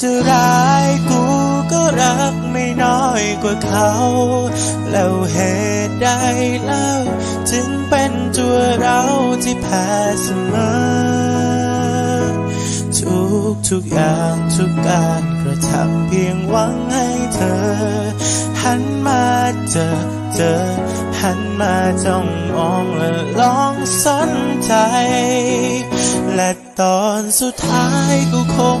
จะร้ายกูก็รักไม่น้อยกว่าเขา แล้วเหตุใดเล่าจึงเป็นตัวเราที่แพ้เสมอ ทุกทุกอย่างทุกการกระทำเพียงหวังให้เธอ หันมาเจอเจอ หันมาจ้องมองและลองสนใจ และตอนสุดท้ายก็คง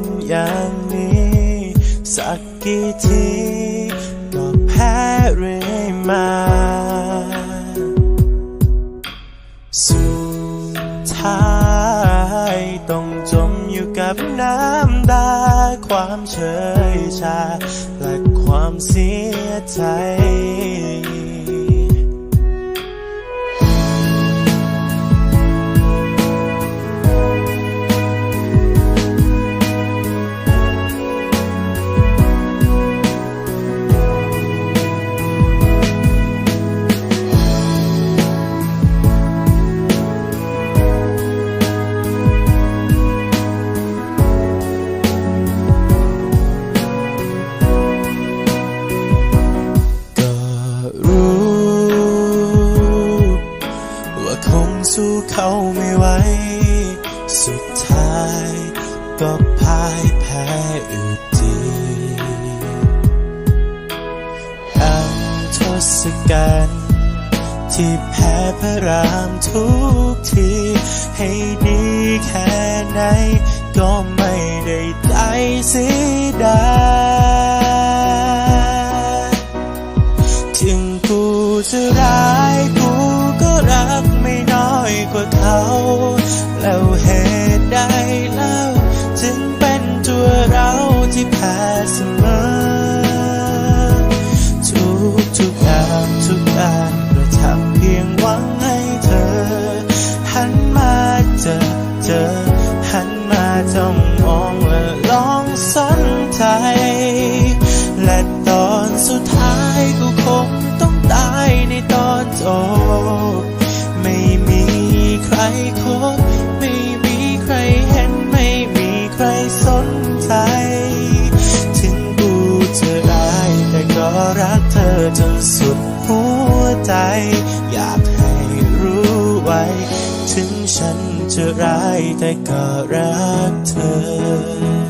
สักกี่ทีก็แพ้เรื่อยมาสุดท้ายต้องจมอยู่กับน้ำตาความเฉยชา และความเสียใจ สู้เขาไม่ไหว สุดท้ายก็พ่ายแพ้อยู่ดีอังทศกัณฐ์ที่แพ้พระรามทุกที ให้ดีแค่ไหน ก็ไม่ได้ใจเสียดายถึงกูจะรักได้ กว่าเขา แล้วเหตุใดเล่าจึงเป็นตัวเราที่แพ้เสมอ ทุกทุกอย่างทุกการกระทำเพียงหวังให้เธอ หันมาเจอเจอหันมาจ้อง ใจอยากให้รู้ไว้ ถึงฉันจะร้ายแต่ก็รักเธอ